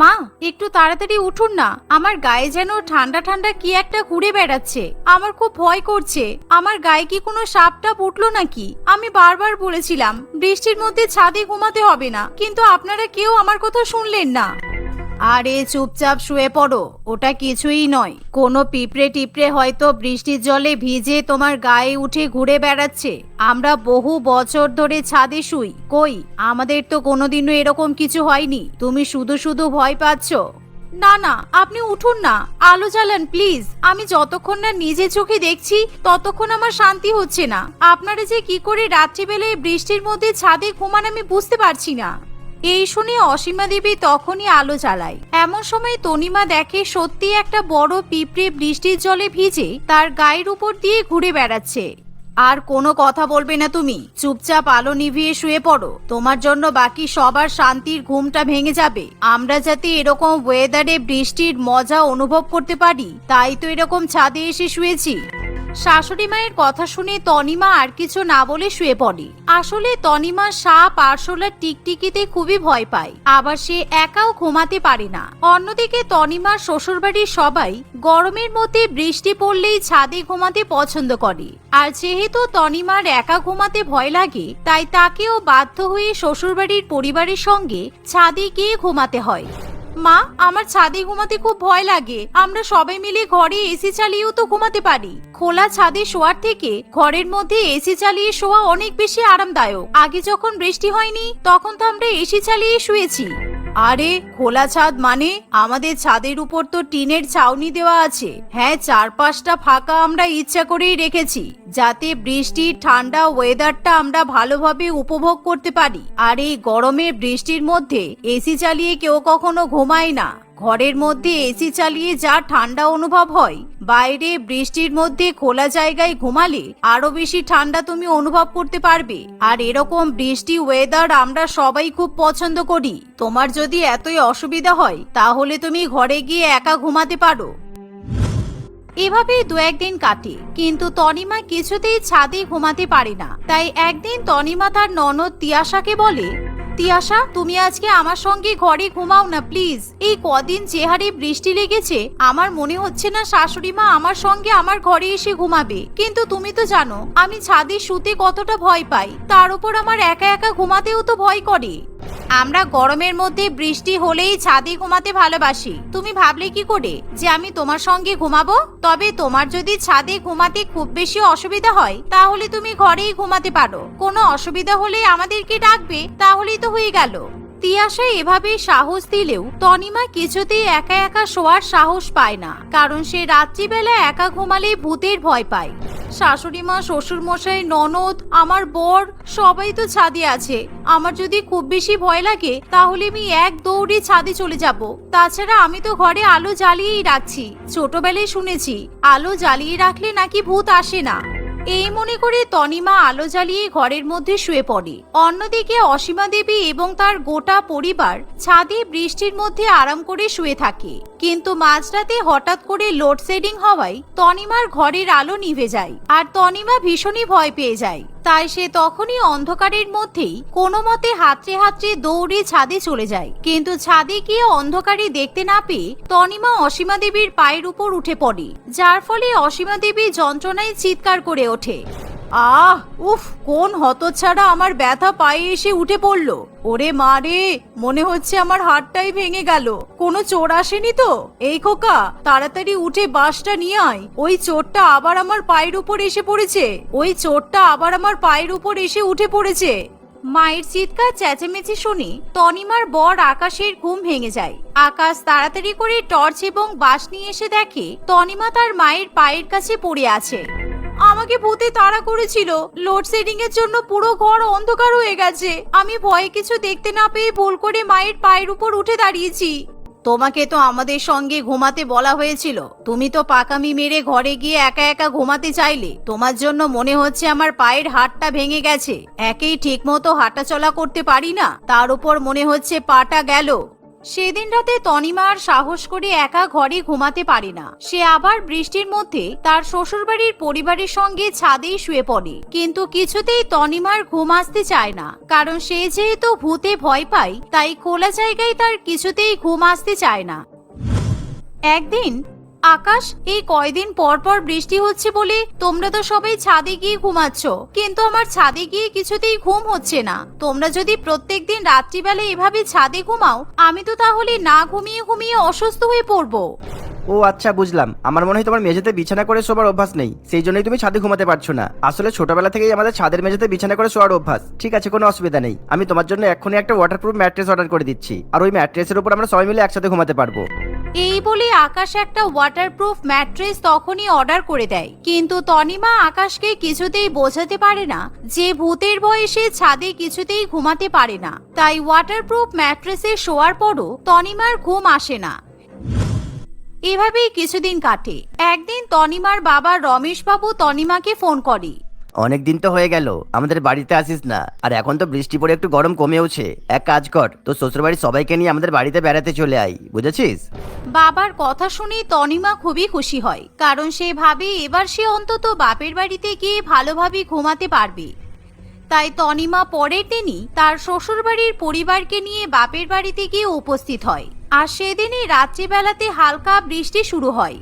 মা, একটু তাড়াতাড়ি উঠুন না। আমার গায়ে যেন ঠান্ডা ঠান্ডা কি একটা ঘুরে বেড়াচ্ছে। আমার খুব ভয় করছে। আমার গায়ে কি কোনো সাপ টাপ উঠল নাকি? আমি বারবার বলেছিলাম, বৃষ্টির মধ্যে ছাদে ঘুমাতে হবে না। কিন্তু আপনারা কেউ আমার কথা শুনলেন না। আরে চুপচাপ শুয়ে পড়ো, ওটা কিছুই নয়। কোনো পিঁপড়ে টিপড়ে হয়তো বৃষ্টির জলে ভিজে তোমার গায়ে উঠে ঘুরে বেড়াচ্ছে। আমরা বহু বছর ধরে ছাদে শুই। কই, আমাদের তো কোনোদিনও এরকম কিছু হয়নি। তুমি শুধু শুধু ভয় পাচ্ছ। না না, আপনি উঠুন না। আলো জ্বালান, প্লিজ। আমি যতক্ষণ না নিজে চোখে দেখছি, ততক্ষণ আমার শান্তি হচ্ছে না। আপনারা যে কি করে রাত্রিবেলায় বৃষ্টির মধ্যে ছাদে ঘুমান আমি বুঝতে পারছি না। এই শুনে অসীমা দেবী তখনই আলো জ্বালায়। এমন সময় তনিমা দেখে সত্যি একটা বড় পিঁপড়ে বৃষ্টির জলে ভিজে তার গায়ের উপর দিয়ে ঘুরে বেড়াচ্ছে। আর কোনো কথা বলবে না তুমি। চুপচাপ আলো নিভিয়ে শুয়ে পড়ো। তোমার জন্য বাকি সবার শান্তির ঘুমটা ভেঙে যাবে। আমরা যাতে এরকম ওয়েদারে বৃষ্টির মজা অনুভব করতে পারি, তাই তো এরকম ছাদে এসে শুয়েছি। শাশুড়ি মায়ের কথা শুনে তনিমা আর কিছু না বলে শুয়ে পড়ে। আসলে তনিমা সাপ আরশোলার টিকটিকিতে খুবই ভয় পায়, আবার সে একাও ঘুমাতে পারে না। অন্যদিকে তনিমার শ্বশুরবাড়ির সবাই গরমের মধ্যে বৃষ্টি পড়লেই ছাদে ঘুমাতে পছন্দ করে। আর যেহেতু তনিমার একা ঘুমাতে ভয় লাগে, তাই তাকেও বাধ্য হয়ে শ্বশুরবাড়ির পরিবারের সঙ্গে ছাদে গিয়ে ঘুমাতে হয়। মা, আমার ছাদে ঘুমাতে খুব ভয় লাগে। আমরা সবাই মিলে ঘরে এসি চালিয়েও তো ঘুমাতে পারি। খোলা ছাদে শোয়ার থেকে ঘরের মধ্যে এসি চালিয়ে শোয়া অনেক বেশি আরামদায়ক। আগে যখন বৃষ্টি হয়নি, তখন তো আমরা এসি চালিয়ে শুয়েছি। আরে, খোলা ছাদ মানে? আমাদের ছাদের উপর তো টিনের ছাউনি দেওয়া আছে। হ্যাঁ চারপাশটা ফাঁকা আমরা ইচ্ছা করেই রেখেছি, যাতে বৃষ্টির ঠান্ডা ওয়েদারটা আমরা ভালোভাবে উপভোগ করতে পারি। আর এই গরমে বৃষ্টির মধ্যে এসি চালিয়ে কেউ কখনো ঘুমায় না। ঘরের মধ্যে এসি চালিয়ে যা ঠান্ডা অনুভব হয়, বাইরে বৃষ্টির মধ্যে খোলা জায়গায় ঘুমালে আরও বেশি ঠান্ডা তুমি অনুভব করতে পারবে। আর এরকম বৃষ্টি ওয়েদার আমরা সবাই খুব পছন্দ করি। তোমার যদি এতই অসুবিধা হয়, তাহলে তুমি ঘরে গিয়ে একা ঘুমাতে পারো। এভাবেই দু একদিন কাটে, কিন্তু তনিমা কিছুতেই ছাদে ঘুমাতে পারে না। তাই একদিন তনিমা তার ননদ তিয়াশাকে বলে তিয়াশা তুমি আজকে আমার সঙ্গে ঘরে ঘুমাও না প্লিজ এই কদিন যে হারে বৃষ্টি লেগেছে, আমার মনে হচ্ছে না শাশুড়ি মা আমার সঙ্গে আমার ঘরে এসে ঘুমাবে। কিন্তু তুমি তো জানো, আমি ছাদে শুতে কতটা ভয় পাই। তার উপর আমার একা একা ঘুমাতেও তো ভয় করে। আমরা গরমের মধ্যে বৃষ্টি হলেই ছাদে ঘুমাতে ভালোবাসি। তুমি ভাবলে কি করে যে আমি তোমার সঙ্গে ঘুমাবো? তবে তোমার যদি ছাদে ঘুমাতে খুব বেশি অসুবিধা হয়, তাহলে তুমি ঘরেই ঘুমাতে পারো। কোনো অসুবিধা হলে আমাদেরকে ডাকবে, তাহলেই তো হয়ে গেল। তিয়াশা এভাবে সাহস দিলেও তনিমা কিছুতেই একা একা শোয়ার সাহস পায় না, কারণ সে রাত্রিবেলা একা ঘুমালে ভূতের ভয় পায়। শাশুড়ি মা শ্বশুর মশাই ননদ, আমার বর, সবাই তো ছাদে আছে। আমার যদি খুব বেশি ভয় লাগে, তাহলে আমি এক দৌড়ে ছাদে চলে যাব। তাছাড়া আমি তো ঘরে আলো জ্বালিয়েই রাখছি। ছোটবেলায় শুনেছি, আলো জ্বালিয়ে রাখলে নাকি ভূত আসে না। এই মনে করে তনিমা আলো জ্বালিয়ে ঘরের মধ্যে শুয়ে পড়ে। অন্যদিকে অসীমা দেবী এবং তার গোটা পরিবার ছাদে বৃষ্টির মধ্যে আরাম করে শুয়ে থাকে। কিন্তু মাঝরাতে হঠাৎ করে লোডশেডিং হওয়ায় তনিমার ঘরের আলো নিভে যায় আর তনিমা ভীষণই ভয় পেয়ে যায়। তাই সে তখনই অন্ধকারের মধ্যেই কোনো মতে হাতড়ে হাতড়ে দৌড়ে ছাদে চলে যায়। কিন্তু ছাদে গিয়ে অন্ধকারে দেখতে না পেয়ে তনিমা অসীমা দেবীর পায়ের উপর উঠে পড়ে, যার ফলে অসীমা দেবী যন্ত্রণায় চিৎকার করে ওঠে। আহ, উফ, কোন হতচ্ছাড়া আমার ব্যথা পায়ে এসে উঠে পড়ল। ওরে মা রে, মনে হচ্ছে আমার হাতটাই ভেঙে গেল। কোনো চোর আসেনি তো? এই খোকা, তাড়াতাড়ি উঠে বাসটা নিয়ে আয়। ওই চোরটা আবার আমার পায়ের উপর এসে পড়েছে। ওই চোরটা আবার আমার পায়ের উপর এসে উঠে পড়েছে। মায়ের চিৎকার, চেঁচেমেচি শুনে তনিমার বর আকাশের ঘুম ভেঙে যায়। আকাশ তাড়াতাড়ি করে টর্চ এবং বাস নিয়ে এসে দেখে তনিমা তার মায়ের পায়ের কাছে পড়ে আছে। আমাকে ভূতে তাড়া করেছিল। লোডশেডিং এর জন্য পুরো ঘর অন্ধকার হয়ে গেছে। আমি ভয়ে কিছু দেখতে না পেয়ে ভুল করে মায়ের পায়ের উপর উঠে দাঁড়িয়েছি। তোমাকে তো আমাদের সঙ্গে ঘুমাতে বলা হয়েছিল। তুমি তো পাকামি মেরে ঘরে গিয়ে একা একা ঘুমাতে চাইলে। তোমার জন্য মনে হচ্ছে আমার পায়ের হাড়টা ভেঙে গেছে। একেই ঠিক মতো হাঁটাচলা করতে পারি না। তার উপর মনে হচ্ছে পাটা গেল। সেদিন রাতে তনিমা আর সাহস করে একা ঘরে ঘুমাতে পারে না। সে আবার বৃষ্টির মধ্যে তার শ্বশুরবাড়ির পরিবারের সঙ্গে ছাদেই শুয়ে পড়ে। কিন্তু কিছুতেই তনিমার ঘুম আসতে চায় না। কারণ সে যেহেতু ভূতে ভয় পায়, তাই খোলা জায়গায় তার কিছুতেই ঘুম আসতে চায় না। একদিন আকাশ, এই কয়দিন পর পর বৃষ্টি হচ্ছে বলে তোমরা তো সবাই ছাদে গিয়ে ঘুমাচ্ছ। কিন্তু আমার ছাদে গিয়ে কিছুতেই ঘুম হচ্ছে না। তোমরা যদি প্রত্যেক দিন রাত্রিবেলা এভাবে ছাদে ঘুমাও, আমি তো তাহলে না ঘুমিয়ে ঘুমিয়ে অসুস্থ হয়ে পড়ব। ও আচ্ছা বুঝলাম। আমার মনে হয় তোমার মেঝেতে বিছানা করে শোবার অভ্যাস নেই। সেই জন্যই তুমি ছাদে ঘুমাতে পারছ না। আসলে ছোটবেলা থেকেই আমাদের ছাদের মেঝেতে বিছানা করে শোয়ার অভ্যাস। ঠিক আছে, কোনো অসুবিধা নেই। আমি তোমার জন্য এক্ষুনি একটা ওয়াটারপ্রুফ ম্যাট্রেস অর্ডার করে দিচ্ছি। আর ওই ম্যাট্রেসের উপর আমরা সবাই মিলে একসাথে ঘুমাতে পারব। এই বলে আকাশ একটা ওয়াটারপ্রুফ ম্যাট্রেস তখনই অর্ডার করে দেয়। কিন্তু তনিমা আকাশকে কিছুতেই বোঝাতে পারে না যে ভূতের ভয়ে সে ছাদে কিছুতেই ঘুমাতে পারে না। তাই ওয়াটারপ্রুফ ম্যাট্রেসে শোয়ার পরও তনিমার ঘুম আসে না। এভাবেই কিছুদিন কাটে। একদিন তনিমার বাবা রমেশবাবু তনিমাকে ফোন করে। অনেক দিন তো হয়ে গেল, আমাদের বাড়িতে আসিস না। আর এখন তো বৃষ্টি পড়ে একটু গরম কমেওছে। এক কাজ কর তো শ্বশুরবাড়ির সবাইকে নিয়ে আমাদের বাড়িতে বেড়াতে চলে আই বুঝেছিস? বাবার কথা শুনে তনিমা খুবই খুশি হয়, কারণ সে ভাবে এবার সে অন্তত বাপের বাড়িতে গিয়ে ভালোভাবে ঘুমাতে পারবে। তাই তনিমা পরের দিনই তার শ্বশুরবাড়ির পরিবারকে নিয়ে বাপের বাড়িতে গিয়ে উপস্থিত হয়। আর সেদিনই রাত্রিবেলাতে হালকা বৃষ্টি শুরু হয়।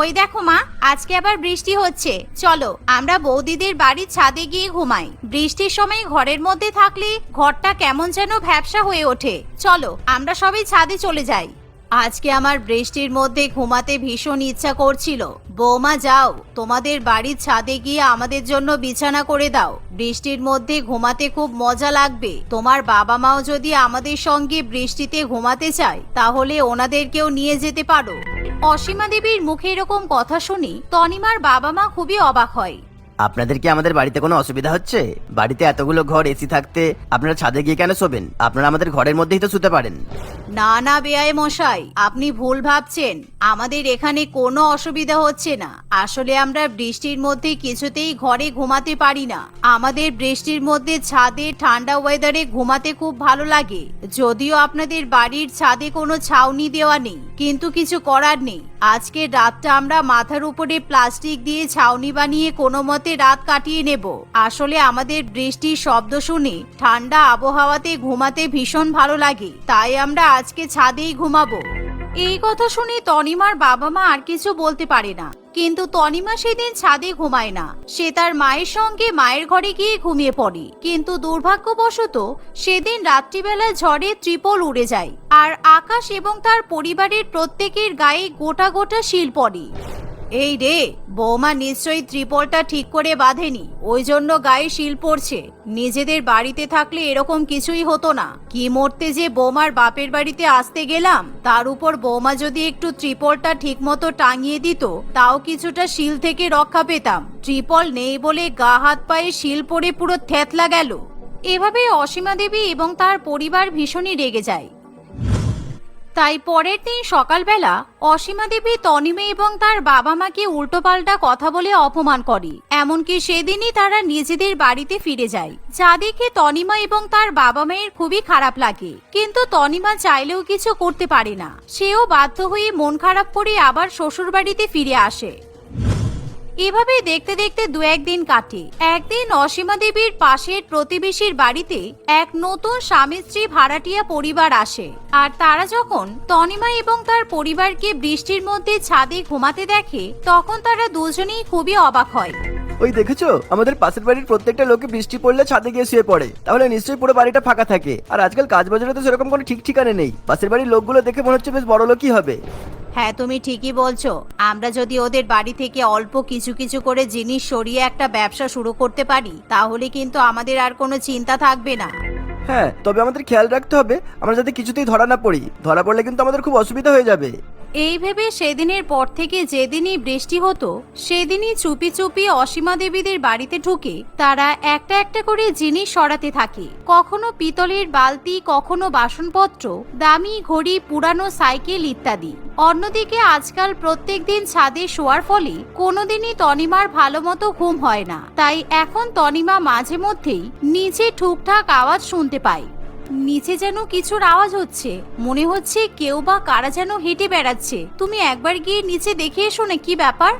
ওই দেখো মা, আজকে আবার বৃষ্টি হচ্ছে। চলো, আমরা বৌদিদের বাড়ির ছাদে গিয়ে ঘুমাই। বৃষ্টির সময় ঘরের মধ্যে থাকলে ঘরটা কেমন যেন ভ্যাবসা হয়ে ওঠে। চলো, আমরা সবাই ছাদে চলে যাই। আজকে আমার বৃষ্টির মধ্যে ঘুমাতে ভীষণ ইচ্ছা করছিল। বৌমা, যাও, তোমাদের বাড়ির ছাদে গিয়ে আমাদের জন্য বিছানা করে দাও। বৃষ্টির মধ্যে ঘুমাতে খুব মজা লাগবে। তোমার বাবা মাও যদি আমাদের সঙ্গে বৃষ্টিতে ঘুমাতে চায়, তাহলে ওনাদেরকেও নিয়ে যেতে পারো। অসীমা দেবীর মুখে এরকম কথা শুনি তনিমার বাবা মা খুবই অবাক হয়। আপনাদের কি আমাদের বাড়িতে কোনো অসুবিধা হচ্ছে? বাড়িতে এতগুলো ঘর, এসি থাকতে আপনারা ছাদে গিয়ে কেন শোবেন? আপনারা আমাদের ঘরের মধ্যেই তো শুতে পারেন। না না বেয়াই মশাই, আপনি ভুল ভাবছেন। আমাদের এখানে কোনো অসুবিধা হচ্ছে না। আসলে আমরা বৃষ্টির মধ্যে কিছুতেই ঘরে ঘুমাতে পারি না। আমাদের বৃষ্টির মধ্যে ছাদে, ঠান্ডা ওয়েদারে ঘুমাতে খুব ভালো লাগে। যদিও আপনাদের বাড়ির ছাদে কোনো ছাউনি দেওয়া নেই, কিন্তু কিছু করার নেই। আজকে রাতটা আমরা মাথার উপরে প্লাস্টিক দিয়ে ছাউনি বানিয়ে কোনো মতে রাত কাটিয়ে নেব। আসলে আমাদের বৃষ্টির শব্দ শুনে ঠান্ডা আবহাওয়াতে ঘুমাতে ভীষণ ভালো লাগে। তাই আমরা আজকে ছাদেই ঘুমাবো। এই কথা শুনে তনিমার বাবা মা আর কিছু বলতে পারে না। কিন্তু তনিমা সেদিন ছাদে ঘুমায় না। সে তার মায়ের সঙ্গে মায়ের ঘরে গিয়ে ঘুমিয়ে পড়ে। কিন্তু দুর্ভাগ্যবশত সেদিন রাত্রিবেলা ঝড়ে ত্রিপল উড়ে যায়। আর আকাশ এবং তার পরিবারের প্রত্যেকের গায়ে গোটা গোটা শিল পড়ে। এই রে, বৌমা নিশ্চয়ই ত্রিপলটা ঠিক করে বাঁধেনি, ওই জন্য গায়ে শিল পড়ছে। নিজেদের বাড়িতে থাকলে এরকম কিছুই হতো না। কি মরতে যে বৌমার বাপের বাড়িতে আসতে গেলাম, তার উপর বৌমা যদি একটু ত্রিপলটা ঠিক মতো টাঙিয়ে দিত, তাও কিছুটা শিল থেকে রক্ষা পেতাম। ত্রিপল নেই বলে গা হাত পায়ে শিল পড়ে পুরো থ্যাতলা গেল। এভাবে অসীমা দেবী এবং তার পরিবার ভীষণই রেগে যায়। তাই পরের দিন সকালবেলা অসীমা দেবী তনিমে এবং তার বাবা মাকে উল্টোপাল্টা কথা বলে অপমান করে। এমনকি সেদিনই তারা নিজেদের বাড়িতে ফিরে যায়। যা দেখে তনিমা এবং তার বাবা মায়ের খুবই খারাপ লাগে। কিন্তু তনিমা চাইলেও কিছু করতে পারে না। সেও বাধ্য হয়ে মন খারাপ করে আবার শ্বশুর বাড়িতে ফিরে আসে। এভাবে দেখতে দেখতে দু একদিন কাটে। একদিন অসীমা দেবীর পাশের প্রতিবেশীর বাড়িতে এক নতুন স্বামী স্ত্রী ভাড়াটিয়া পরিবার আসে। আর তারা যখন তনিমা এবং তার পরিবারকে বৃষ্টির মধ্যে ছাদে ঘুমাতে দেখে, তখন তারা দুজনেই খুবই অবাক হয়। ওই দেখেছ? আমাদের পাশের বাড়ির প্রত্যেকটা লোকে বৃষ্টি পড়লে ছাদে গিয়ে শুয়ে পড়ে। তাহলে নিশ্চয়ই পুরো বাড়িটা ফাঁকা থাকে। আর আজকাল কাজ বাজারে তো সেরকম কোনো ঠিক ঠিকানে নেই। পাশের বাড়ির লোকগুলো দেখে মনে হচ্ছে বেশ বড় লোকই হবে। হ্যাঁ তুমি ঠিকই বলছো। আমরা যদি ওদের বাড়ি থেকে অল্প কিছু কিছু করে জিনিস সরিয়ে একটা ব্যবসা শুরু করতে পারি, তাহলে কিন্তু আমাদের আর কোনো চিন্তা থাকবে না। হ্যাঁ তবে আমাদের খেয়াল রাখতে হবে, আমরা যাতে কিছুতেই ধরা না পড়ি। ধরা পড়লে কিন্তু আমাদের খুব অসুবিধা হয়ে যাবে। এই ভেবে সেদিনের পর থেকে যেদিনই বৃষ্টি হতো, সেদিনই চুপি চুপি অসীমা দেবীদের বাড়িতে ঢুকে তারা একটা একটা করে জিনিস সরাতে থাকে। কখনো পিতলের বালতি, কখনো বাসনপত্র, দামি ঘড়ি, পুরানো সাইকেল ইত্যাদি। অন্যদিকে আজকাল প্রত্যেক দিন ছাদে শোয়ার ফলে কোনোদিনই তনিমার ভালো মতো ঘুম হয় না। তাই এখন তনিমা মাঝে মধ্যেই নিচে ঠুকঠাক আওয়াজ শুনতে পায়। নিচে যেন কিছুর আওয়াজ হচ্ছে। মনে হচ্ছে কেউ বা কারা যেন হেঁটে বেড়াচ্ছে। তুমি একবার গিয়ে নিচে দেখে এসো না কি ব্যাপার?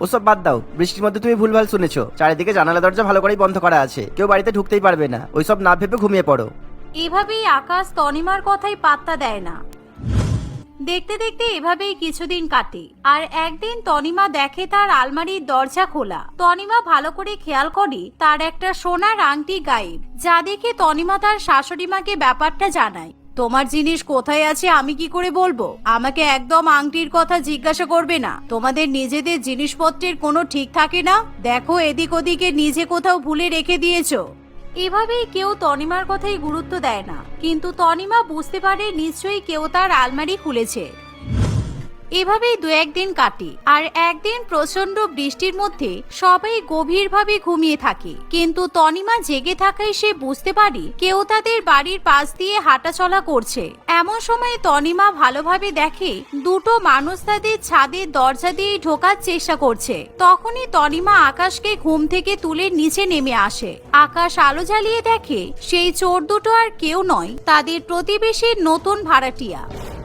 ওসব বাদ দাও। বৃষ্টির মধ্যে তুমি ভুলভাল শুনেছো। চারিদিকে জানালা দরজা ভালো করেই বন্ধ করা আছে। কেউ বাড়িতে ঢুকতেই পারবে না। ওইসব না ভেবে ঘুমিয়ে পড়ো। এভাবেই আকাশ তনিমার কথাই পাত্তা দেয় না। দেখতে দেখতে এভাবেই কিছুদিন কাটে। আর একদিন তনিমা দেখে তার আলমারির দরজা খোলা। তনিমা ভালো করে খেয়াল করে তার একটা সোনার আংটি গায়েব, যা দেখে তনিমা তার শাশুড়ি মাকে ব্যাপারটা জানায়। তোমার জিনিস কোথায় আছে আমি কি করে বলব? আমাকে একদম আংটির কথা জিজ্ঞাসা করবে না। তোমাদের নিজেদের জিনিসপত্রের কোনো ঠিক থাকে না? দেখো এদিক ওদিকে নিজে কোথাও ভুলে রেখে দিয়েছ। এভাবেই কেউ তনিমার কথাই গুরুত্ব দেয় না। কিন্তু তনিমা বুঝতে পারে নিশ্চয়ই কেউ তার আলমারি খুলেছে। এভাবেই দু একদিন কাটে। আর একদিন প্রচণ্ড বৃষ্টির মধ্যে সবাই গভীরভাবে ঘুমিয়ে থাকে। কিন্তু তনিমা জেগে থাকায় সে বুঝতে পারে কেউ তাদের বাড়ির পাশ দিয়ে হাঁটাচলা করছে। এমন সময় তনিমা ভালোভাবে দেখে দুটো মানুষ তাদের ছাদের দরজা দিয়ে ঢোকার চেষ্টা করছে। তখনই তনিমা আকাশকে ঘুম থেকে তুলে নিচে নেমে আসে। আকাশ আলো জ্বালিয়ে দেখে সেই চোর দুটো আর কেউ নয়, তাদের প্রতিবেশীর নতুন ভাড়াটিয়া।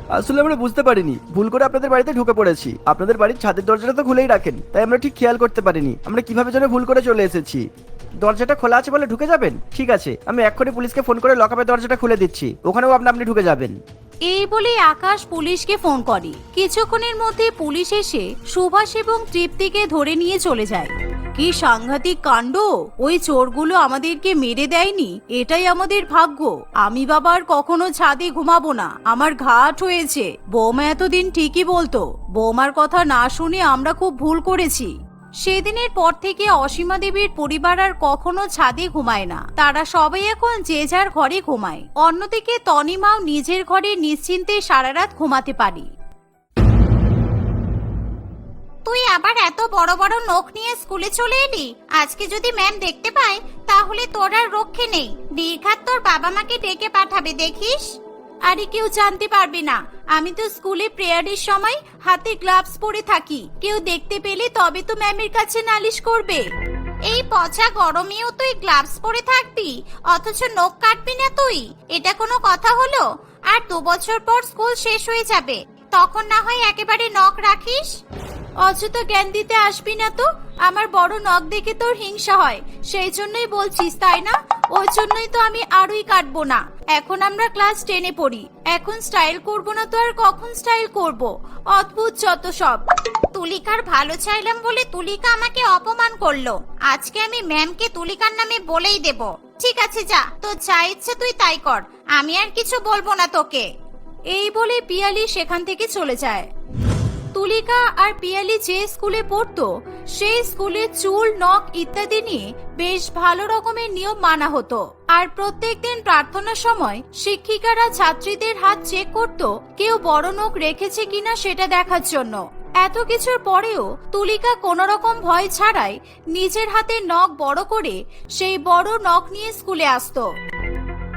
আসলে আমরা বুঝতে পারিনি। ভুল করে আপনাদের বাড়িতে ঢুকে পড়েছি। আপনাদের বাড়ির ছাদের দরজাটা তো খুলেই রাখেন, তাই আমরা ঠিক খেয়াল করতে পারিনি। আমরা কীভাবে যেন ভুল করে চলে এসেছি। দরজাটা খোলা আছে বলে ঢুকে যাবেন? ঠিক আছে, আমি এক্ষুনি পুলিশকে ফোন করে লকআপের দরজাটা খুলে দিচ্ছি। ওখানেও আপনি আপনি ঢুকে যাবেন। এই বলে আকাশ পুলিশকে ফোন করে। কিছুক্ষণের মধ্যে পুলিশ এসে সুভাষ এবং তৃপ্তিকে ধরে নিয়ে চলে যায়। কি সাংঘাতিক কাণ্ড? ওই চোরগুলো আমাদেরকে মেরে দেয়নি? এটাই আমাদের ভাগ্য। আমি বাবার কখনো ছাদে ঘুমাবো না। আমার ঘাট হয়েছে। বৌমা এতদিন ঠিকই বলতো, বৌমার কথা না শুনে আমরা খুব ভুল করেছি। সেদিনের পর থেকে অসীমা দেবীর পরিবার আর কখনো ছাদে ঘুমায় না। তারা সবাই এখন যে যার ঘরে ঘুমায়। অন্যদিকে তনিমাও নিজের ঘরে নিশ্চিন্তে সারা রাত ঘুমাতে পারি। তুই আবার এত বড় বড় নখ নিয়ে স্কুলে চলে এলি? আজকে যদি ম্যাম দেখতে পায়, তাহলে তোর আর রক্ষে নেই। নির্ঘাত তোর বাবা মাকে ডেকে পাঠাবে, দেখিস? আরে কেউ জানতে পারবে না। আমি তো স্কুলে প্রেয়ারের সময় হাতে গ্লাভস পরে থাকি। কেউ দেখতে পেলে তবে তো ম্যামের কাছে নালিশ করবে। এই পচা গরমেও তুই গ্লাভস পরে থাকবি? অথচ নখ কাটবি না তুই? এটা কোনো কথা হলো? আর দু বছর পর স্কুল শেষ হয়ে যাবে। তখন না হয় একেবারে নখ রাখিস? অযথা জ্ঞান দিতে আসবি না তো? আমার বড় নখ দেখে তোর হিংসা হয়। সেই জন্যই বলছিস, তাই না? ওই জন্যই তো আমি আরই কাটবো না। এখন আমরা ক্লাস টেনে পড়ি। এখন স্টাইল করব না তো আর কখন স্টাইল করব? অদ্ভুত যত সব। তুলিকার ভালো চাইলাম বলে তুলিকা আমাকে অপমান করল। আজকে আমি ম্যামকে তুলিকার নামে বলেই দেব। ঠিক আছে, যা। তো যা ইচ্ছে তুই তাই কর। আমি আর কিছু বলব না তোকে। এই বলে পিয়ালি সেখান থেকে চলে যায়। তুলিকা আর পিয়ালি যে স্কুলে পড়তো, সেই স্কুলে চুল, নখ ইত্যাদি নিয়ে বেশ ভালো রকমের নিয়ম মানা হতো। আর প্রত্যেকদিন প্রার্থনার সময় শিক্ষিকারা ছাত্রীদের হাত চেক করত, কেউ বড় নখ রেখেছে কিনা সেটা দেখার জন্য। এত কিছুর পরেও তুলিকা কোনো রকম ভয় ছাড়াই নিজের হাতে নখ বড় করে সেই বড় নখ নিয়ে স্কুলে আসতো।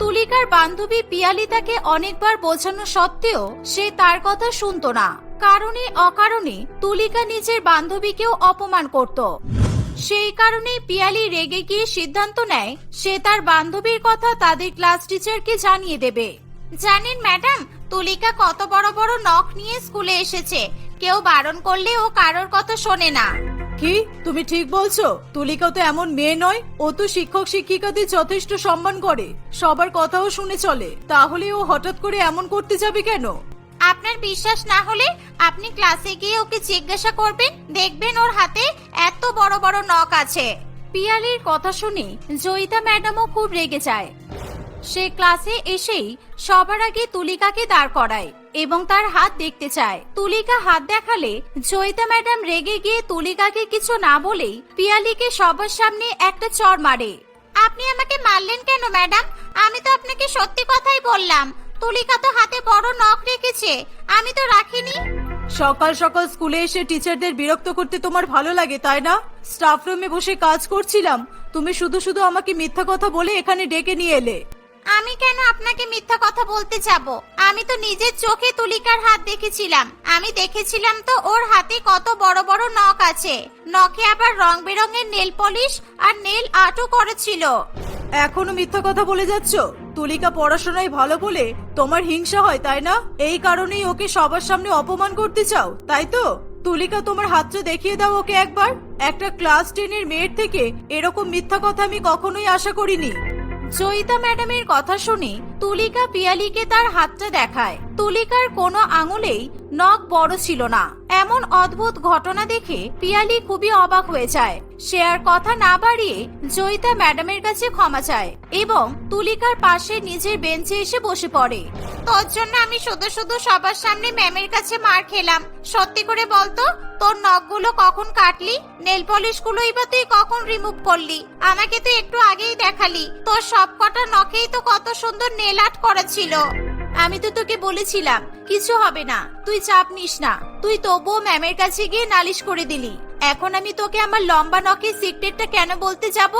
তুলিকার বান্ধবী পিয়ালি তাকে অনেকবার বোঝানো সত্ত্বেও সে তার কথা শুনতো না। কারণে অকারণে তুলিকা নিজের বান্ধবীকেও অপমান করত। সেই কারণে পিয়ালি রেগে গিয়ে সিদ্ধান্ত নেয়, সে তার বান্ধবীর কথা তাদের ক্লাস টিচারকে জানিয়ে দেবে। জানেন ম্যাডাম, তুলিকা কত বড় বড় নখ নিয়ে স্কুলে এসেছে। কেউ বারণ করলে ও কারোর কথা শোনে না। কি? তুমি ঠিক বলছো? তুলিকা তো এমন মেয়ে নয়, ও তো শিক্ষক শিক্ষিকাদের যথেষ্ট সম্মান করে। সবার কথাও শুনে চলে। তাহলে ও হঠাৎ করে এমন করতে যাবে কেন? আপনার বিশ্বাস না হলে আপনি ক্লাসে গিয়ে ওকে জিজ্ঞাসা করবেন, দেখবেন ওর হাতে এত বড় বড় নখ আছে। পিয়ালির কথা শুনে জয়িতা ম্যাডামও খুব রেগে যায়। সে ক্লাসে এসেই সবার আগে তুলিকাকে দাঁড় করায় এবং তার হাত দেখতে চায়। তুলিকা হাত দেখালে জয়িতা ম্যাডাম রেগে গিয়ে তুলিকাকে কিছু না বলেই পিয়ালিকে সবার সামনে একটা চর মারে। আপনি আমাকে মারলেন কেন ম্যাডাম? আমি তো আপনাকে সত্যি কথাই বললাম। তুলিকা তো হাতে বড় নখ রেখেছে আমি তো রাখিনি। সকাল সকাল স্কুলে এসে টিচারদের বিরক্ত করতে তোমার ভালো লাগে তাই না? স্টাফ রুমে বসে কাজ করছিলাম। তুমি শুধু শুধু আমাকে মিথ্যা কথা বলে এখানে ডেকে নিয়ে এলে। আমি কেন আপনাকে মিথ্যা কথা বলতে যাব? আমি তো নিজের চোখে তুলিকার হাত দেখেছিলাম। আমি দেখেছিলাম তো ওর হাতে কত বড় বড় নখ আছে। নখে আবার রং বেরঙের নেল পলিশ আর নেল আর্টও করেছিল। এখনও মিথ্যা কথা বলে যাচ্ছ? তুলিকা পড়াশোনায় ভালো বলে তোমার হিংসা হয়, তাই না? এই কারণেই ওকে সবার সামনে অপমান করতে চাও, তাই তো? তুলিকা, তোমার হাতটা দেখিয়ে দাও ওকে একবার। একটা ক্লাস টেনের মেয়ের থেকে এরকম মিথ্যা কথা আমি কখনোই আশা করিনি। জয়িতা ম্যাডামের কথা শুনে তুলিকা পিয়ালিকে তার হাতটা দেখায়। তুলিকার কোনো আঙুলেই নখ বড় ছিল না। এমন অদ্ভুত ঘটনা দেখে পিয়ালি খুবই অবাক হয়ে যায়। সে আর কথা না বাড়িয়ে জয়িতা ম্যাডামের কাছে ক্ষমা চায় এবং তুলিকার পাশে নিজের বেঞ্চে এসে বসে পড়ে। তোর জন্য আমি শুধু শুধু সবার সামনে ম্যামের কাছে মার খেলাম। সত্যি করে বলতো, তোর নখগুলো কখন কাটলি? নেল পলিশ গুলোই বা তুই কখন রিমুভ করলি? আমাকে তুই একটু আগেই দেখালি। তোর সবকটা নখেই তো কত সুন্দর নেল আর্ট করেছিল আমি তো তোকে বলেছিলাম, কিছু হবে না, তুই চাপ নিস না। তুই তবুও ম্যামের কাছে গিয়ে নালিশ করে দিলি। এখন আমি তোকে আমার লম্বা নখের সিক্রেটটা কেন বলতে যাব?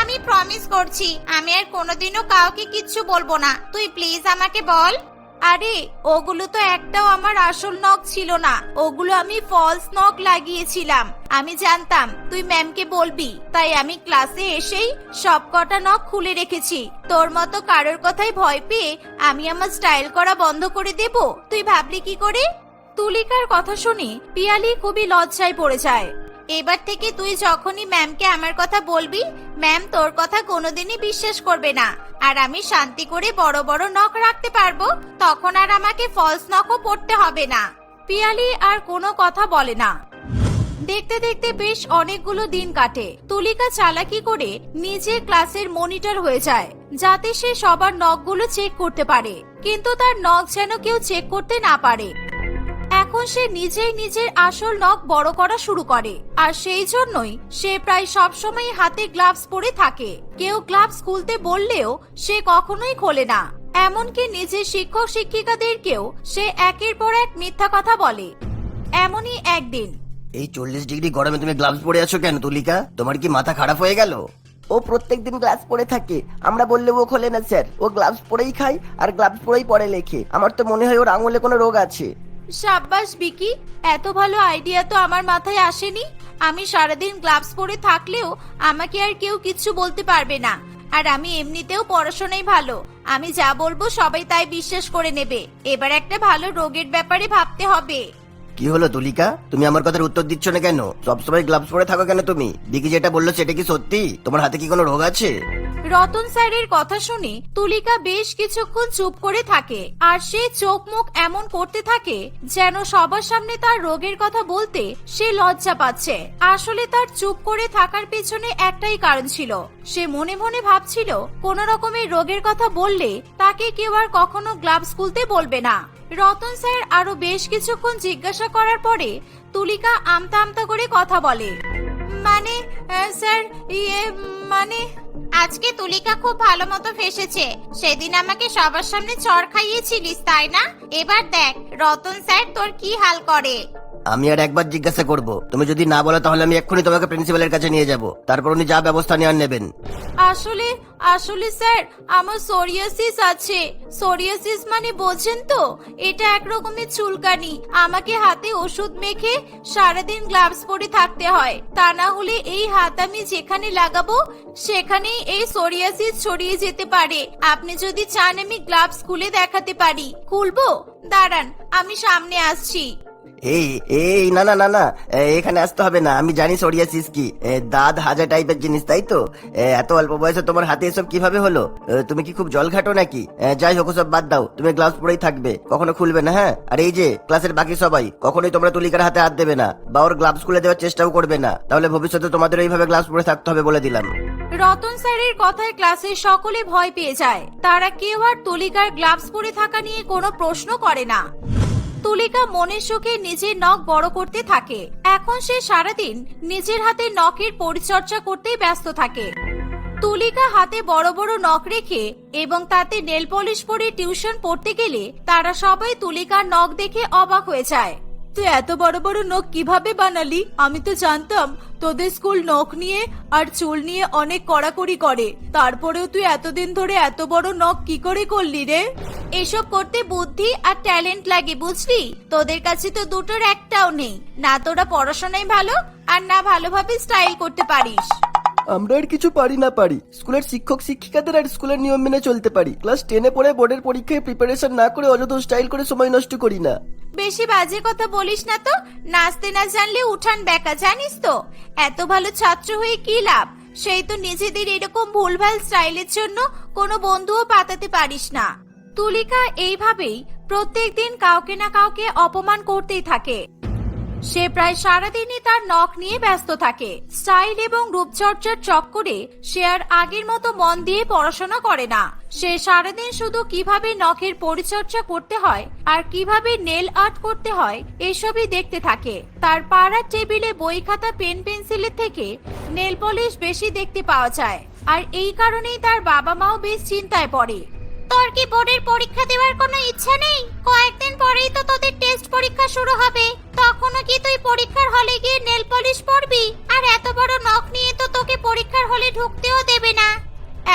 আমি প্রমিস করছি, আমি আর কোনোদিনও কাউকে কিচ্ছু বলব না। তুই প্লিজ আমাকে বল। আরে, ওগুলো তো একটাও আমার আসল নখ ছিল না। ওগুলো আমি ফলস নখ লাগিয়েছিলাম। আমি জানতাম, তুই ম্যামকে বলবি। তাই আমি ক্লাসে এসেই সব কটা নখ খুলে রেখেছি। তোর মতো কারোর কথাই ভয় পেয়ে আমি আমার স্টাইল করা বন্ধ করে দেব? তুই ভাবলি কি করে? তুলিকার কথা শুনে পিয়ালি খুবই লজ্জায় পড়ে যায়। এবার থেকে তুই যখনই ম্যামকে আমার কথা বলবি, ম্যাম তোর কথা কোনোদিনই বিশ্বাস করবে না। আর আমি শান্তি করে বড় বড় নখ রাখতে পারব, তখন আর আমাকে ফলস নখও পড়তে হবে না। পিয়ালি আর কোনো কথা বলে না। দেখতে দেখতে বেশ অনেকগুলো দিন কাটে। তুলিকা চালাকি করে নিজে ক্লাসের মনিটর হয়ে যায়, যাতে সে সবার নখগুলো চেক করতে পারে। কিন্তু তার নখ যেন কেউ চেক করতে না পারে। এখন সে নিজেই নিজের আসল নখ বড় করা শুরু করে। আর সেই জন্যই সে প্রায় সব সময় হাতে গ্লাভস পরে থাকে। কেউ গ্লাভস খুলতে বললেও সে কখনোই খোলে না। এমনকি নিজের শিক্ষক শিক্ষিকাদেরকেও সে একের পর এক মিথ্যা কথা বলে। এমনই একদিন। এই চল্লিশ ডিগ্রি গরমে তুমি গ্লাভস পরে আছো কেন তুলিকা? তোমার কি মাথা খারাপ হয়ে গেল? ও প্রত্যেকদিন গ্লাভস পরে থাকে। আমরা বললে ও খোলে না স্যার। ও গ্লাভস পরেই খায় আর গ্লাভস পরেই পরে লেখে। আমার তো মনে হয় ওর আঙুলে কোনো রোগ আছে। সাব্বাস বিকি এত ভালো আইডিয়া তো আমার মাথায় আসেনি। আমি সারাদিন গ্লাভস পরে থাকলেও আমাকে আর কেউ কিছু বলতে পারবে না। আর আমি এমনিতেও পড়াশোনায় ভালো। আমি যা বলব সবাই তাই বিশ্বাস করে নেবে। এবার একটা ভালো রোগের ব্যাপারে ভাবতে হবে। কি হলো তুলিকা তুমি আমার কথার উত্তর দিচ্ছ না কেন? সবসময় গ্লাভস পরে থাকো কেন তুমি? দিকি যেটা বলল সেটা কি সত্যি? তোমার হাতে কি কোনো রোগ আছে? রতন স্যারের কথা শুনে তুলিকা বেশ কিছুক্ষণ চুপ করে থাকে, আর সে চোখ মুখ এমন করতে থাকে যেন সবার সামনে তার রোগের কথা বলতে সে লজ্জা পাচ্ছে। আসলে তার চুপ করে থাকার পেছনে একটাই কারণ ছিল। সে মনে মনে ভাবছিল, কোন রকমের রোগের কথা বললে তাকে কেউ আর কখনো গ্লাভস খুলতে বলবে না। রতন স্যার আরও বেশ কিছুক্ষণ জিজ্ঞাসা করার পরে তুলিকা আমতা আমতা করে কথা বলে। মানে স্যার ইয়ে মানে আজকে তুলিকা খুব ভালো মতো ফেসেছে সেদিন আমাকে সবার সামনে চর খাইয়েছিলিস তাই না? এবার দেখ রতন স্যার তোর কি হাল করে? আমি আর একবার জিজ্ঞাসা করব। তুমি যদি না বলো তাহলে আমি এক্ষুনি তোমাকে প্রিন্সিপালের কাছে নিয়ে যাব। তারপর উনি যা ব্যবস্থা নেওয়ার নেবেন। আসলে আসলে স্যার আমার সোরিয়াসিস আছে। সোরিয়াসিস মানে বোঝেন তো এটা এক রকমের চুলকানি। আমাকে হাতে ওষুধ মেখে সারাদিন গ্লাভস পরে থাকতে হয়। তা না হলে এই হাত আমি যেখানে লাগাবো সেখানেই এই সোরিয়াসিস ছড়িয়ে যেতে পারে। আপনি যদি চান আমি গ্লাভস খুলে দেখাতে পারি। খুলবো? দাঁড়ান, আমি সামনে আসছি। এই এই, না না না না এখানে আসতে হবে না। আমি জানি সোরিয়াসিস কি। দাঁত হাজা টাইপের জিনিস, তাই তো? এত অল্প বয়সে তোমার হাতে এসব কীভাবে হলো? তুমি কি খুব জল ঘাটো নাকি? যাই হোক সব বাদ দাও। তুমি গ্লাভস পরেই থাকবে। কখনো খুলবে না হ্যাঁ? আর এই যে ক্লাসের বাকি সবাই, কখনোই তোমরা তুলিকার হাতে হাত দেবে না। বা ওর গ্লাভস খুলে দেওয়ার চেষ্টাও করবে না। তাহলে ভবিষ্যতে তোমাদের এইভাবে গ্লাভস পরে থাকতে হবে বলে দিলাম। রতন স্যারের কথায় ক্লাসের সকলে ভয় পেয়ে যায়। তারা কেউ আর তুলিকার গ্লাভস পরে থাকা নিয়ে কোনো প্রশ্ন করে না। তুলিকা মনের সুখে নিজের নখ বড় করতে থাকে। এখন সে সারাদিন নিজের হাতে নখের পরিচর্যা করতেই ব্যস্ত থাকে। তুলিকা হাতে বড় বড় নখ রেখে এবং তাতে নেল পলিশ পরে টিউশন পড়তে গেলে তারা সবাই তুলিকার নখ দেখে অবাক হয়ে যায়। তুই এত বড় বড় নখ কীভাবে বানালি? আমি তো জানতাম তোদের স্কুল নখ নিয়ে আর চুল নিয়ে অনেক কড়াকড়ি করে। তারপরেও তুই এতদিন ধরে এত বড় নখ কি করে করলি রে? এসব করতে বুদ্ধি আর ট্যালেন্ট লাগে, বুঝলি? তোদের কাছে তো দুটোর একটাও নেই। না তোরা পড়াশোনায় ভালো আর না ভালোভাবে স্টাইল করতে পারিস। আমরা আর কিছু পারি না পারি। স্কুলের শিক্ষক, শিক্ষিকাদের আর স্কুলের নিয়ম মেনে চলতে পারি। ক্লাস টেনে পড়ে বোর্ডের পরীক্ষায় প্রিপারেশন না করে অযথা স্টাইল করে সময় নষ্ট করি না। বেশি বাজে কথা বলিস না তো। নাচতে না জানলে উঠান বেকা, জানিস তো? এত ভালো ছাত্র হয়ে কি লাভ? সেই তো নিজেদের এরকম ভুলভাল স্টাইলের জন্য কোনো বন্ধুও পাতাতে পারিস না। তুলিকা, এইভাবেই প্রত্যেকদিন কাউকে না কাউকে অপমান করতেই থাকে। সে প্রায় সারাদিনই তার নখ নিয়ে ব্যস্ত থাকে। স্টাইল এবং রূপচর্চার চক্করে সে আর আগের মতো মন দিয়ে পড়াশোনা করে না। সে সারাদিন শুধু কীভাবে নখের পরিচর্যা করতে হয় আর কীভাবে নেল আর্ট করতে হয়, এসবই দেখতে থাকে। তার পাড়ার টেবিলে বই খাতা পেন পেন্সিলের থেকে নেল পলিশ বেশি দেখতে পাওয়া যায়। আর এই কারণেই তার বাবা মাও বেশ চিন্তায় পড়ে। তোর কি বোর্ডের পরীক্ষা দেওয়ার কোনো ইচ্ছা নেই? কয়েকদিন পরেই তো তোদের টেস্ট পরীক্ষা শুরু হবে। তখনও কি তুই পরীক্ষার হলে গিয়ে নেল পলিশ পরবি? আর এত বড় নখ নিয়ে তো তোকে পরীক্ষার হলে ঢুকতেও দেবে না।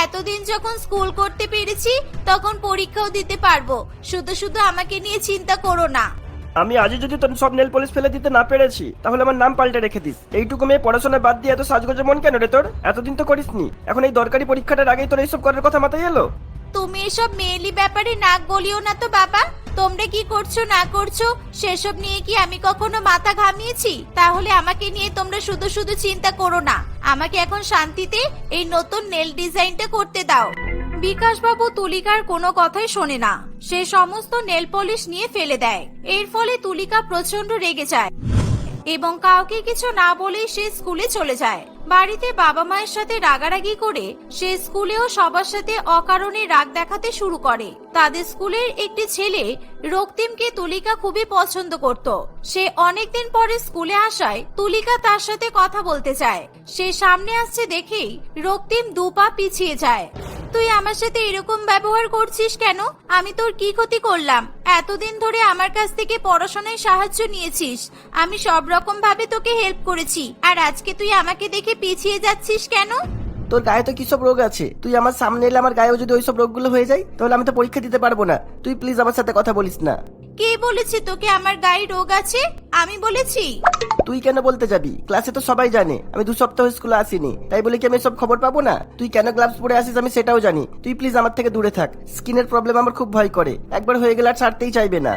এতদিন যখন স্কুল করতে পেরেছি, তখন পরীক্ষাও দিতে পারব। শুধু শুধু আমাকে নিয়ে চিন্তা করো না। আমি আজই যদি তোর সব নেল পলিশ ফেলে দিতে না পেরেছি, তাহলে আমার নাম পাল্টে রেখে দিস। এইটুকু মেয়ে পড়াশোনা বাদ দিয়ে এত সাজগোজে মন কেন রে তোর? এতদিন তো করিসনি। এখন এই দরকারি পরীক্ষাটার আগেই তোর এইসব করার কথা মাথায় এলো? তুমি এসব মেয়েলি ব্যাপারে নাক গলিও না তো, বাবা। তোমরা কি করছ, না করছ, সেসব নিয়ে কি আমি কখনো মাথা ঘামিয়েছি? তাহলে আমাকে নিয়ে তোমরা শুধু শুধু চিন্তা করো না। আমাকে এখন শান্তিতে এই নতুন নেল ডিজাইনটা করতে দাও। বিকাশ বাবু তুলিকার কোনো কথাই শোনে না। সে সমস্ত নেল পলিশ নিয়ে ফেলে দেয়। এর ফলে তুলিকা প্রচণ্ড রেগে যায় এবং কাউকে কিছু না বলেই সে স্কুলে চলে যায়। বাড়িতে বাবা মায়ের সাথে রাগারাগি করে সে স্কুলেও সবার সাথে অকারণে রাগ দেখাতে শুরু করে। তাদের স্কুলের একটি ছেলে রক্তিমকে তুলিকা খুবই পছন্দ করত। সে অনেকদিন পরে স্কুলে আসায় তুলিকা তার সাথে কথা বলতে চায়। সে সামনে আসছে দেখেই রক্তিম দুপা পিছিয়ে যায়। তুই আমার সাথে এরকম ব্যবহার করছিস কেন? আমি তোর কি ক্ষতি করলাম? এতদিন ধরে আমার কাছ থেকে পড়াশোনায় সাহায্য নিয়েছিস। আমি সব রকম ভাবে তোকে হেল্প করেছি। আর আজকে তুই আমাকে দেখে পিছিয়ে যাচ্ছিস কেন? তোর গায়ে তো কিসব রোগ আছে? তুই আমার সামনে এলে আমার গায়েও যদি ওইসব রোগগুলো হয়ে যায় তাহলে আমি তো পরীক্ষা দিতে পারব না। তুই প্লিজ আমার সাথে কথা বলিস না। কে বলেছে তোকে আমার গায়ে রোগ আছে? আমি বলেছি। তুই কেন বলতে যাবি? ক্লাসে তো সবাই জানে। আমি দু সপ্তাহ স্কুলে আসিনি। তাই বলে কি আমি সব খবর পাবো না? তুই কেন গ্লাভস পরে আসিস আমি সেটাও জানি। তুই প্লিজ আমার থেকে দূরে থাক। স্কিনের প্রবলেম আমার খুব ভয় করে। একবার হয়ে গেলে আর ছাড়তেই চাইবে না।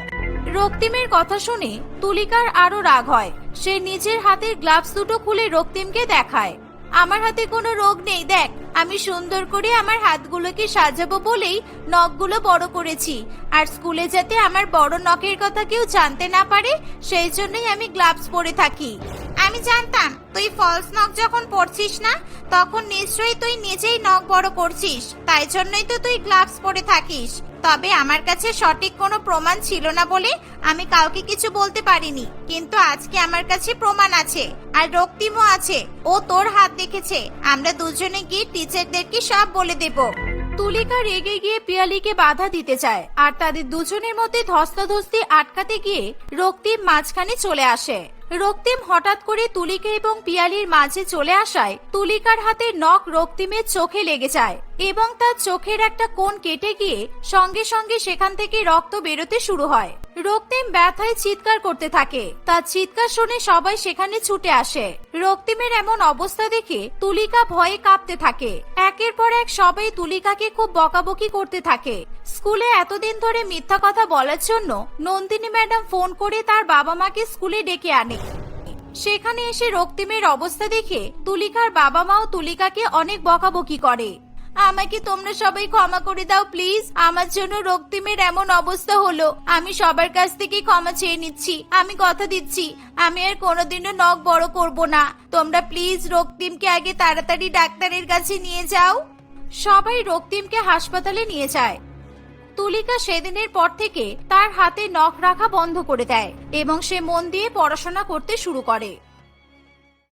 রক্তিমের কথা শুনে তুলিকার আরও রাগ হয়। সে নিজের হাতের গ্লাভস দুটো খুলে রক্তিমকে দেখায়। আমার হাতে কোনো রোগ নেই, দেখ। আমি সুন্দর করে আমার হাতগুলোকে সাজাবো বলেই নখগুলো বড় করেছি। আর স্কুলে যাতে আমার বড় নখের কথা কেউ জানতে না পারে, সেই জন্যই আমি গ্লাভস পরে থাকি। আমি জানতাম, তুই ফলস নখ যখন পরছিস না, তখন নিশ্চয়ই তুই নিজেই নখ বড় করছিস। তাই জন্যই তো তুই গ্লাভস পরে থাকিস। তবে আমার কাছে সঠিক কোনো প্রমাণ ছিল না বলে আমি কাউকে কিছু বলতে পারিনি। কিন্তু আজকে আমার কাছে প্রমাণ আছে, আর রক্তিমও আছে। ও তোর হাত দেখেছে। আমরা দুজনে গিয়ে টিচারদেরকে সব বলে দেব। তুলিকা রেগে গিয়ে পিয়ালিকে বাধা দিতে চায়, আর তাদের দুজনের মধ্যে ধস্তাধস্তি আটকাতে গিয়ে রক্তিম মাঝখানে চলে আসে। রক্তিম হঠাৎ করে তুলিকা এবং পিয়ালির মাঝে চলে আসায় তুলিকার হাতে নখ রক্তিমের চোখে লেগে যায় এবং তার চোখের একটা কোণ কেটে গিয়ে সঙ্গে সঙ্গে সেখান থেকে রক্ত বেরোতে শুরু হয়। রক্তিম ব্যথায় চিৎকার করতে থাকে। তার চিৎকার শুনে সবাই সেখানে ছুটে আসে। রক্তিমের এমন অবস্থা দেখে তুলিকা ভয়ে কাঁপতে থাকে। একের পর এক সবাই তুলিকাকে খুব বকাবকি করতে থাকে। স্কুলে এতদিন ধরে মিথ্যা কথা বলার জন্য নন্দিনী ম্যাডাম ফোন করে তার বাবা মাকে স্কুলে ডেকে আনে। সেখানে এসে রক্তিমের অবস্থা দেখে তুলিকার বাবা মাও তুলিকাকে অনেক বকাবকি করে। আমাকে তোমরা সবাই ক্ষমা করে দাও, প্লিজ। আমার জন্য রক্তিমের এমন অবস্থা হলো। আমি সবার কাছ থেকে ক্ষমা চেয়ে নিচ্ছি। আমি কথা দিচ্ছি। আমি আর কোনোদিনও নখ বড় করব না। তোমরা প্লিজ রক্তিমকে আগে তাড়াতাড়ি ডাক্তারের কাছে নিয়ে যাও। সবাই রক্তিমকে হাসপাতালে নিয়ে যায়। তুলিকা সেদিনের পর থেকে তার হাতে নখ রাখা বন্ধ করে দেয় এবং সে মন দিয়ে পড়াশোনা করতে শুরু করে।